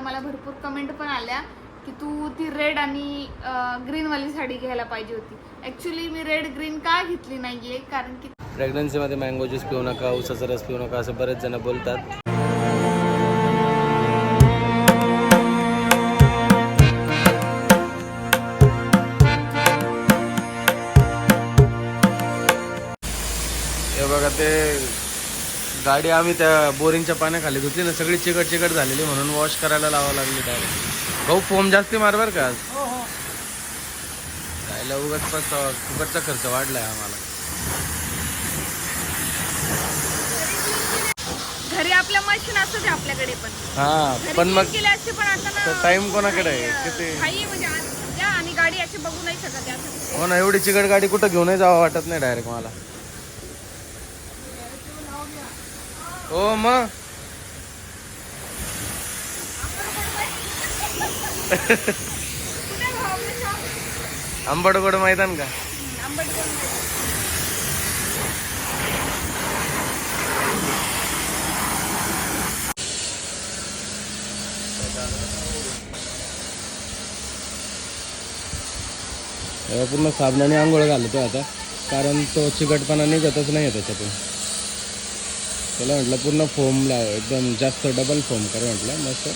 आता मला भरपूर कमेंट पण आल्या की तू ती रेड आणि ग्रीनवाली साडी घ्यायला पाहिजे होती. ऍक्च्युली मी रेड ग्रीन का घेतली नाहीये? कारण की प्रेग्नन्सीमध्ये मँगो ज्यूस पिऊ नका उसाचा रस पिऊ नका असं बरेच जण बोलतात. हे बघा ते गाडी आम्ही त्या बोरिंगच्या पाण्याखाली धुतली ना सगळी चिकट चिकट झालेली म्हणून वॉश करायला लावावं लागली डायरेक्ट भाऊ फोम जास्ती मार बरं का आज जायला उगाच पस्तावा फुकटचा खर्च वाढलाय आम्हाला घरी आपल्या मशीन असतं आपल्याकडे पण हा पण मग clean केले असते पण आता ना तर time कोणाकडे आहे? किती? म्हणजे आज द्या आणि गाडी अशी बघू नाही शकत आहे असं. हो ना एवढी चिकट गाडी कुठं घेऊनही जावं वाटत नाही डायरेक्ट मला हो मग? कुठे आंबडगोड मैदान का? पूर्ण साबणाने आंघोळ घालतो आता. कारण तो चिकटपणा निघतच नाही त्याच्यातून. त्याला म्हटलं पूर्ण फोम लाव एकदम जास्त डबल फोम कर म्हटलं मस्त.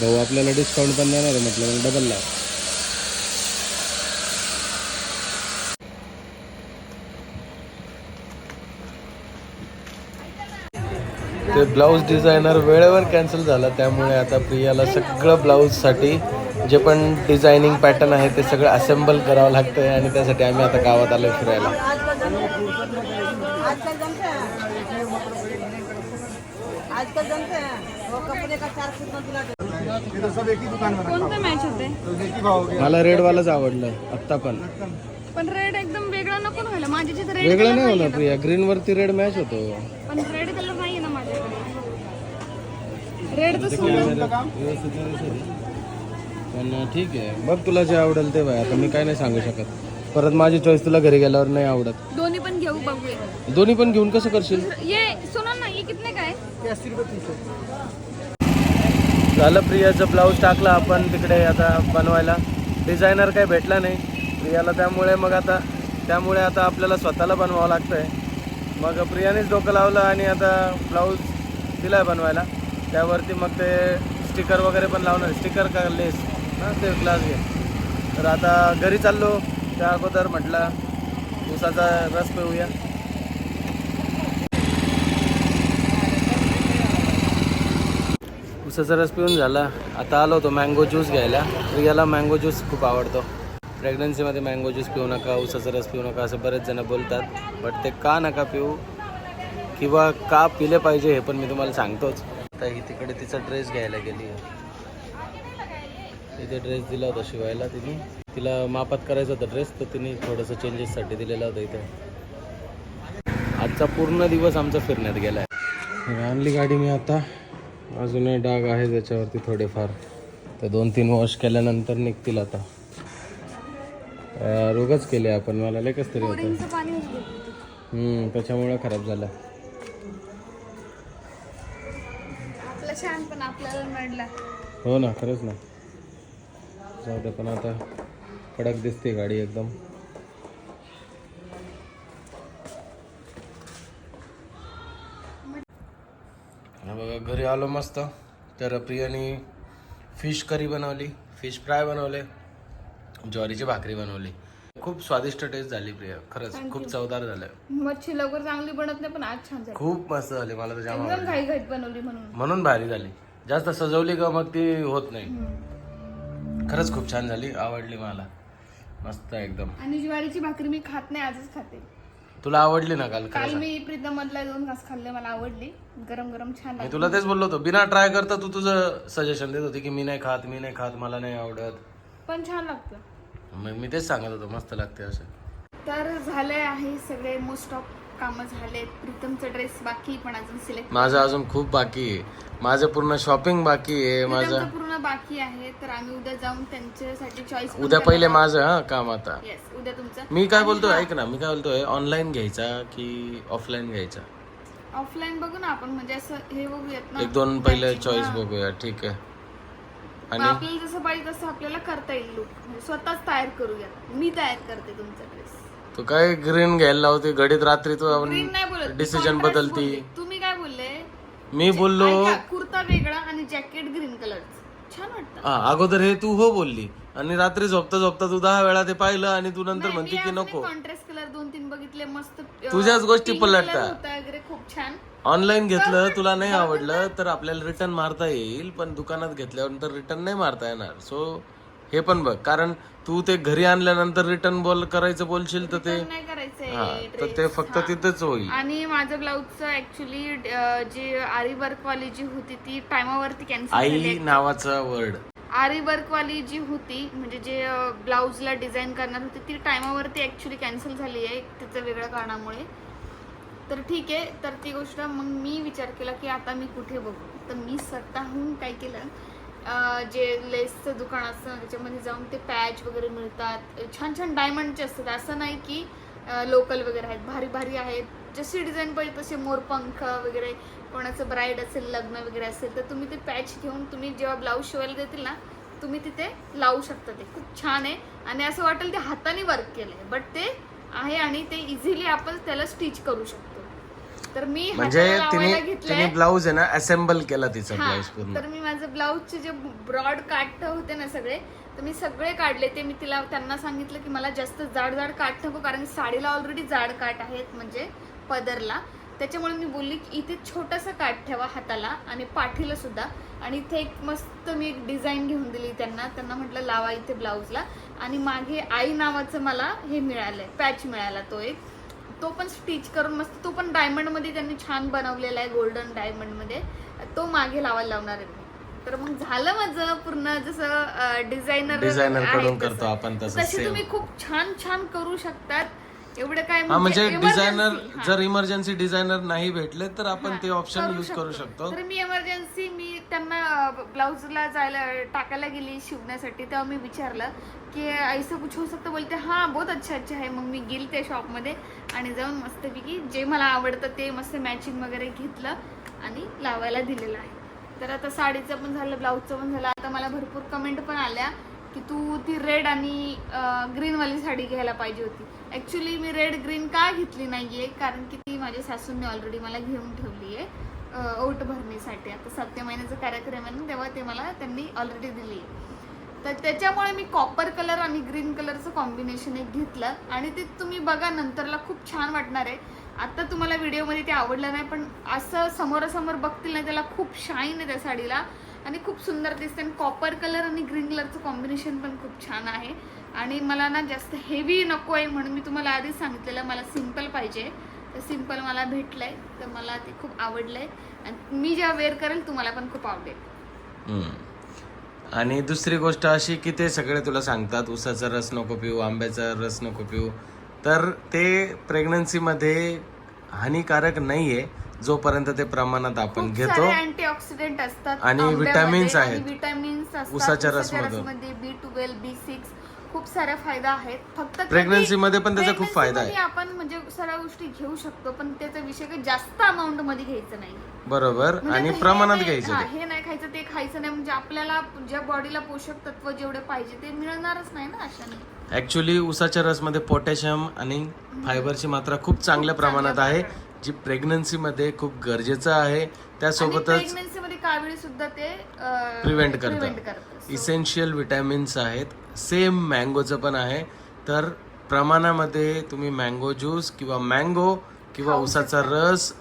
भाऊ आपल्याला डिस्काउंट पण देणार आहे म्हटलं डबल लाव ते ब्लाऊज डिझायनर वेळेवर कॅन्सल झाला त्यामुळे आता प्रियाला सगळं ब्लाऊजसाठी जे पण डिझायनिंग पॅटर्न आहे ते सगळं असेंबल करावं लागतं आहे आणि त्यासाठी आम्ही आता गावात आलो फिरायला. आजकल जमते हैं वो कपड़े का चार फुट दिला कोणतं मॅच होते? मला रेडवालाच आवडलं आत्ता पण. पण रेड एकदम वेगळा नको व्हायला. माझ्या रेड वेगळं नाही होणार प्रिया. ग्रीन वरती रेड मॅच होतो. पण रेड कलर नाहीये ना माझ्याकडे. रेड तर सुंदर. पण ठीक आहे. बघ तुला जे आवडेल ते बाय आता मी काय नाही सांगू शकत. परत माझी चॉईस तुला घरी गेल्यावर नाही आवडत. दोन्ही पण घेऊ बघूया. दोन्ही पण घेऊन कसं करशील? ये सुना ना ये कितने का है झालं प्रियाचं ब्लाऊज टाकला आपण तिकडे आता बनवायला. डिझायनर काही भेटला नाही. प्रियाला त्यामुळे मग आता त्यामुळे आता आपल्याला स्वतःला बनवावं लागतंय. मग प्रियानेच डोकं लावलं आणि आता ब्लाऊज दिलाय बनवायला. त्यावरती मग ते स्टिकर वगैरे पण लावणार. स्टिकर का लेस ना ते ग्लास घे. तर आता घरी चाललो त्या अगोदर म्हटलं ऊसाचा रस पिऊया. उसाचा रस पिऊन झाला. आता आलो होतो मँगो ज्यूस घ्यायला. तर याला मँगो ज्यूस खूप आवडतो. प्रेग्नन्सीमध्ये मँगो ज्यूस पिऊ नका उसाचा रस पिऊ नका असं बरेच जण बोलतात. बट ते का नका पिऊ किंवा का पिले पाहिजे हे पण मी तुम्हाला सांगतोच. आता ही तिकडे तिचा ड्रेस घ्यायला गेली आहे. तिथे ड्रेस दिला होता शिवायला तिने. तिला मापात करायचा होता ड्रेस तर तिने थोडंसं चेंजेससाठी दिलेला होता इथे. आजचा पूर्ण दिवस आमचा फिरण्यात गेला आहे आणली गाडी मी आता. अजूनही डाग आहे त्याच्यावरती थोडेफार. तर दोन तीन वॉश केल्यानंतर निघतील आता. यार, उगाच केले आपण. मला लय कस तरी होतं. त्याच्यामुळे खराब झाला. हो ना खरंच ना. जाऊ दे पण आता कडक दिसते गाडी एकदम. बघा घरी आलो मस्त. तर प्रियाने फिश करी बनवली फिश फ्राय बनवले ज्वारीची भाकरी बनवली. खूप स्वादिष्ट टेस्ट झाली प्रिया खरंच खूप चवदार झालं. मच्छी लवकर चांगली बनत नाही पण आज छान झाली. खूप मस्त झाली मला तर जाम एकदम आवडली. घाई घाईत बनवली म्हणून. म्हणून भारी झाली. जास्त सजवली का मग ती होत नाही. खरंच खूप छान झाली आवडली मला. मस्त एकदम. आणि ज्वारीची भाकरी मी खात नाही आजच खाते. तुला आवडली ना काल काल मी प्रीतम मधला दोन घास खाल्ले मला आवडली. गरम गरम छान मी लागली. तुला तेच बोललो होतो बिना ट्राय करता तू तुझं सजेशन देत होती की मी नाही खात मी नाही खात मला नाही आवडत. पण छान लागतं. मग मी तेच सांगत होतो मस्त लागते असं. तर झाले आहे सगळे मोस्ट ऑफ कामं झाले प्रीतमचा ड्रेस बाकी पण अजून सिलेक्ट माझं अजून खूप बाकी आहे. माझं पूर्ण शॉपिंग बाकी आहे. माझं पूर्ण बाकी आहे तर आम्ही उद्या जाऊन त्यांच्यासाठी चॉईस उद्या पहिले माझं हा काम आता. येस उद्या तुमचं? मी काय बोलतोय ऐक ना मी काय बोलतोय ऑनलाईन घ्यायचा की ऑफलाईन घ्यायचा? ऑफलाईन बघू ना आपण म्हणजे असं हे बघूयात ना. एक दोन पहिले matching, चॉईस हा. बघूया ठीक आहे. मग आणि? आपल्याला जसं पाहिजे तसं आपल्याला करता येईल लुक म्हणजे स्वतःच तयार करूयात. मी तयार करते तुमचा ड्रेस तू काय ग्रीन घ्यायला लावते? घडीत रात्री नाही बोलत. मी डिसिजन contrast बदलती. बोलते. तुम्ही काय बोलले? मी बोललो ऐका, कुर्ता वेगळा आणि जॅकेट ग्रीन कलरचं छान वाटतं. हा अगोदर हे तू हो बोलली. आणि रात्री झोपता झोपता तू दहा वेळा ते पाहिलं आणि तू नंतर म्हणते की नको. कॉन्ट्रास्ट कलर दोन तीन बघितले मस्त अं, तुझ्याच गोष्टी pink color पलटतात. होता वगैरे खूप छान. ऑनलाईन घेतलं तुला नाही आवडलं तर आपल्याला रिटर्न मारता येईल पण दुकानात घेतल्यानंतर रिटर्न नाही मारता येणार. सो हे पण बघ कारण तू ते घरी आणल्यानंतर रिटर्न बोल करायचं बोलशील तर ते नाही करायचंय तर ते फक्त तिथेच होईल. आणि माझं ब्लाऊजचं ऍक्च्युली जी आरी वर्क वाली जी होती ती टायमावरती कॅन्सल आई नावाचा वर्ड आरी वर्क वाली जी होती म्हणजे जे ब्लाऊजला डिझाईन करणार होती ती टायमावरती ऍक्च्युली कॅन्सल झाली आहे तिचं वेगळ्या कारणामुळे. तर ठीक आहे तर ती गोष्ट मग मी विचार केला की आता मी कुठे बघू? तर मी स्वतःहून काय केलं जे लेसचं दुकान असतं त्याच्यामध्ये जाऊन ते पॅच वगैरे मिळतात. छान छान डायमंडचे असतात. असं नाही की लोकल वगैरे आहेत. भारी भारी आहेत. जशी डिझाईन पाहिजे तसे मोरपंख वगैरे कोणाचं ब्राईड असेल लग्न वगैरे असेल तर तुम्ही ते पॅच घेऊन तुम्ही जेव्हा ब्लाऊज शिवायला देतील ना तुम्ही तिथे लावू शकता ते. खूप छान आहे. आणि असं वाटेल ते हाताने वर्क केलं आहे बट ते आहे आणि ते इझिली आपण त्याला स्टिच करू शकतो. तर मी म्हणजे तिने तिने ब्लाऊज आहे ना असेंबल केला तिचा ब्लाऊज पूर्ण. तर मी माझं ब्लाऊजचे जे ब्रॉड काठ होते ना सगळे तर मी सगळे काढले. ते मी तिला त्यांना सांगितलं की मला जास्त जाड जाड काठ नको कारण साडीला ऑलरेडी जाड काठ आहेत म्हणजे पदरला. त्याच्यामुळे मी बोलली की इथे छोटासा काठ ठेवा हाताला आणि पाठीला सुद्धा. आणि इथे एक मस्त मी एक डिझाईन घेऊन दिली त्यांना. त्यांना म्हटलं लावा इथे ब्लाऊजला आणि मागे आई नावाचं मला हे मिळालंय पॅच मिळाला तो एक. तो पण स्टिच करून मस्त तो पण डायमंडमध्ये त्यांनी छान बनवलेला आहे गोल्डन डायमंडमध्ये तो मागे लावायला लावणार आहे तर मग झालं माझं पूर्ण जसं डिझायनरकडून करतो आपण तसं. तुम्ही खूप छान छान करू शकतात. एवढं काय हा म्हणजे emergency, डिझायनर हा. जर इमर्जन्सी डिझायनर नाही भेटले तर आपण हा, ते ऑप्शन यूज करू शकतो. तर मी एमर्जन्सी मी त्यांना ब्लाऊजला जायला टाकायला गेली शिवण्यासाठी तेव्हा मी विचारलं की ऐसा कुछ हो सकतं? बोलते हां बहुत अच्छा अच्छा आहे. मग मी गेली त्या शॉपमध्ये आणि जाऊन मस्तपैकी जे मला आवडतं ते मस्त मॅचिंग वगैरे घेतलं आणि लावायला दिलेलं आहे. तर आता साडीचं पण झालं ब्लाऊजचं पण झालं. आता मला भरपूर कमेंट पण आल्या. की तू ती रेड आणि ग्रीनवाली साडी घ्यायला पाहिजे होती. ॲक्च्युली मी रेड ग्रीन का घेतली नाही आहे कारण की ती माझ्या सासूंनी ऑलरेडी मला घेऊन ठेवली आहे ओट भरणीसाठी. आता सातव्या महिन्याचा कार्यक्रम आहे ना तेव्हा ते मला त्यांनी ऑलरेडी दिली आहे. तर त्याच्यामुळे मी कॉपर कलर आणि ग्रीन कलरचं कॉम्बिनेशन एक घेतलं आणि ते तुम्ही बघा नंतरला खूप छान वाटणार आहे. आत्ता तुम्हाला व्हिडिओमध्ये ते आवडलं नाही पण असं समोरासमोर बघतील ना त्याला खूप शाईन आहे त्या साडीला. आणि खूप सुंदर दिसते. आणि कॉपर कलर आणि ग्रीन कलरचं कॉम्बिनेशन पण खूप छान आहे. आणि मला ना जास्त हेवी नको आहे म्हणून मी तुम्हाला आधीच सांगितलेलं मला सिंपल पाहिजे. तर सिंपल मला भेटलं आहे तर मला ते खूप आवडलं आहे आणि मी जेव्हा वेअर करेल तुम्हाला पण खूप आवडेल. आणि दुसरी गोष्ट अशी की ते सगळे तुला सांगतात उसाचा रस नको पिऊ आंब्याचा रस नको पिऊ. तर ते प्रेग्नन्सीमध्ये हानिकारक नाही आहे जोपर्यंत ते प्रमाणात आपण घेतो अँटीऑक्सिडेंट असतात आणि आंब्यामध्ये vitamins आणि आहेत. विटामिन्स असतात उसाच्या रसमधून. रसमध्ये बी ट्वेल्व बी सिक्स खूप सारा फायदा आहेत फक्त कधी- Pregnancy मध्ये पण त्याचा खूप फायदा आहे. pregnancy मध्ये आपण म्हणजे सर्व गोष्टी घेऊ शकतो पण त्याचा विषय काही जास्त अमाऊंटमध्ये घ्यायचं नाही बरोबर म्हणजे आणि आता हे प्रमाणात नाही- घ्यायचं हा, ते. हे नाही खायचं ते खायचं नाही म्हणजे आपल्याला ज्या बॉडीला पोषक तत्व जेवढे पाहिजे ते मिळणारच नाही ना अशाने ऍक्च्युली उसाच्या रसमध्ये पोटॅशियम आणि फायबरची मात्रा खूप चांगल्या प्रमाणात आहे जी प्रेग्नन्सीमध्ये खूप गरजेचं आहे त्यासोबतच कावेळी सुद्धा ते प्रिव्हेंट करतं. करतं. इसेन्शियल विटॅमिन्स आहेत. सेम मँगोचं पण आहे. तर प्रमाणामध्ये तुम्ही मँगो ज्यूस किंवा मँगो किंवा उसाचा रस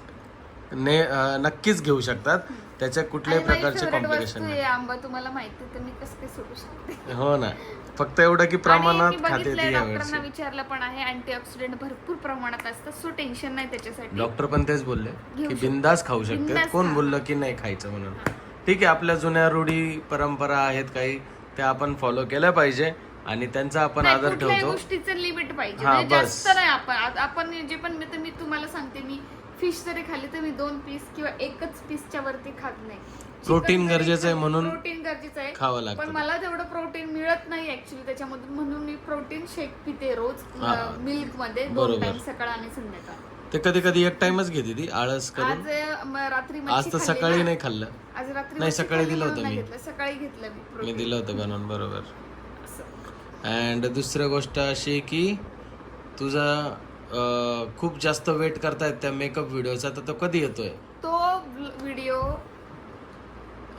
ने अं, नक्कीच घेऊ शकतात. त्याच्या कुठल्याही माझी प्रकारचे favorite कॉम्प्लिकेशन वस्तू नाही. आहे आंबा. तुम्हाला माहिती आहे, तर मी कसं काय सोडू शकते? हो ना. फक्त एवढं की आणि प्रमाणात मी खाते बघितलंय डॉक्टरांना यावर्षी विचारलं पण आहे अँटीऑक्सिडेंट भरपूर प्रमाणात असतं सो टेन्शन नाही त्याच्यासाठी. डॉक्टर पण तेच बोलले की शकतो. बिंदास खाऊ शकते बिनधास्त कोण खा. बोललं की नाही खायचं म्हणून. ठीक आहे आपल्या जुन्या रूढी परंपरा आहेत काही त्या आपण फॉलो केल्या पाहिजे आणि त्यांचा आपण नाही, आदर कुठल्याही ठेवतो. गोष्टीचं लिमिट पाहिजे. हा, म्हणजे बस. जास्त नाही आपण आ- आपण जे पण मी तर मी तुम्हाला सांगते मी फिश जरी खाल्ली तर मी दोन पीस किंवा एकच पीसच्या वरती खात नाही. जरी गरजेचं आहे म्हणून प्रोटीन गरजेचं आहे खावं पण लागतं मला तेवढं प्रोटीन मिळत नाही ऍक्च्युली त्याच्यामधून म्हणून मी प्रोटीन शेक पिते रोज हा. मिल्कमध्ये दोन बरोबर. टाइम सकाळ आणि संध्याकाळ ते कधी कधी एक टाइमच घेते ती आळस करून आज अ, म, रात्री मच्छी आज तर खाल्ली सकाळी ना. नाही खाल्लं आज रात्री नाही, मच्छी सकाळी खाल्ली दिलं म्हणून होतं नाही मी. घेतलं. सकाळी घेतलं मी मी प्रोटीन. दिलं होतं बनवून बरोबर. अँड दुसरी गोष्ट अशी की तुझा अं, खूप जास्त वेट करतायत त्या मेकअप व्हिडिओचा तर तो कधी येतोय तो व्हिडिओ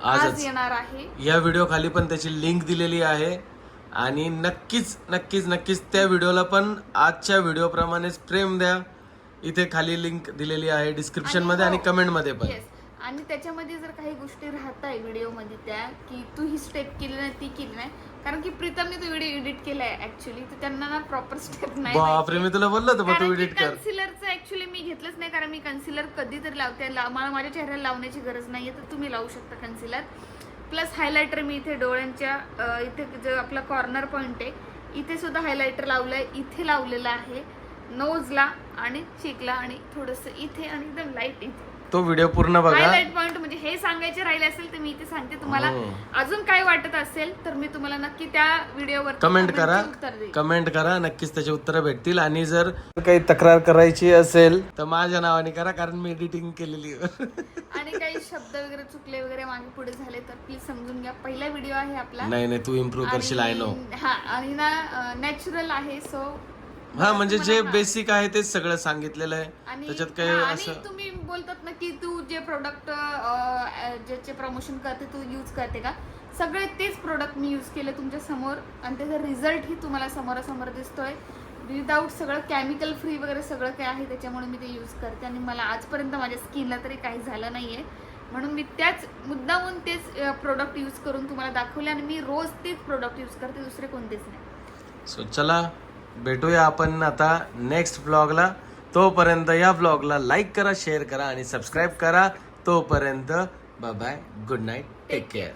आज आजच येणार आहे. या व्हिडिओ खाली पण त्याची लिंक दिलेली आहे. आणि नक्कीच नक्कीच नक्कीच त्या व्हिडिओला पण आजच्या व्हिडिओ प्रमाणेच प्रेम द्या. इथे खाली लिंक दिलेली आहे डिस्क्रिप्शनमध्ये आणि हो. कमेंटमध्ये पण. येस आणि त्याच्यामध्ये जर काही गोष्टी राहत आहे व्हिडिओमध्ये त्या की तू ही स्टेप केली नाही ती केली नाही कारण की प्रीतमने तो व्हिडिओ एडिट केलाय ऍक्च्युली तर त्यांना ना प्रॉपर स्टेप नाही बापरे मी तुला बोललो होतो बा तू एडिट कर. कन्सिलरचं ऍक्च्युली मी घेतलंच नाही कारण मी कन्सिलर कधीतरी लावते. ला- मला माझ्या चेहऱ्याला लावण्याची गरज नाहीये तर तुम्ही लावू शकता कन्सिलर प्लस हायलायटर मी इथे डोळ्यांच्या अं, इथे जो आपला कॉर्नर पॉइंट आहे इथे सुद्धा हायलायटर लावलंय इथे लावलेलं आहे. नोजला आणि चिकला आणि थोडस इथे आणि एकदम लाइट इथे. तो व्हिडिओ पूर्ण बघा. हायलाइट पॉइंट म्हणजे हे सांगायचे राहिले असेल तर मी इथे सांगते तुम्हाला. हो. अजून काय वाटत असेल तर मी तुम्हाला नक्की त्या व्हिडिओवर कमेंट करा. उत्तर देईन कमेंट करा. नक्कीच त्याची उत्तरं भेटतील. आणि जर काही तक्रार करायची असेल तर माझ्या नावाने करा कारण मी एडिटिंग केलेली आहे. आणि काही शब्द वगैरे चुकले वगैरे मागे पुढे झाले तर प्लीज समजून घ्या. पहिला व्हिडिओ आहे आपला. नाही नाही तू इम्प्रूव्ह करशील आय नो आणि- हा आणि ना नॅचरल आहे सो हा म्हणजे जे बेसिक आहे तेच सगळं सांगितलेलं आहे. आणि त्याच्यात काही हा, असं तुम्ही बोलतात ना की तू जे प्रोडक्ट ज्याचे प्रमोशन करते तू यूज करते का? सगळे तेच प्रोडक्ट मी यूज केले तुमच्यासमोर आणि त्याचा रिझल्टही तुम्हाला समोरासमोर दिसतोय. विदाऊट सगळं केमिकल फ्री वगैरे सगळं काय आहे त्याच्यामुळे मी ते यूज करते आणि मला आजपर्यंत माझ्या स्किनला तरी काही झालं नाहीये. म्हणून मी त्याच मुद्दामून तेच प्रोडक्ट यूज करून तुम्हाला दाखवले आणि मी रोज तेच प्रोडक्ट यूज करते दुसरे कोणतेच नाही. सो चला भेटूया आपण आता नेक्स्ट ब्लॉगला तोपर्यंत या ब्लॉगला लाईक करा शेअर करा आणि सबस्क्राईब करा. तोपर्यंत bye bye good night take care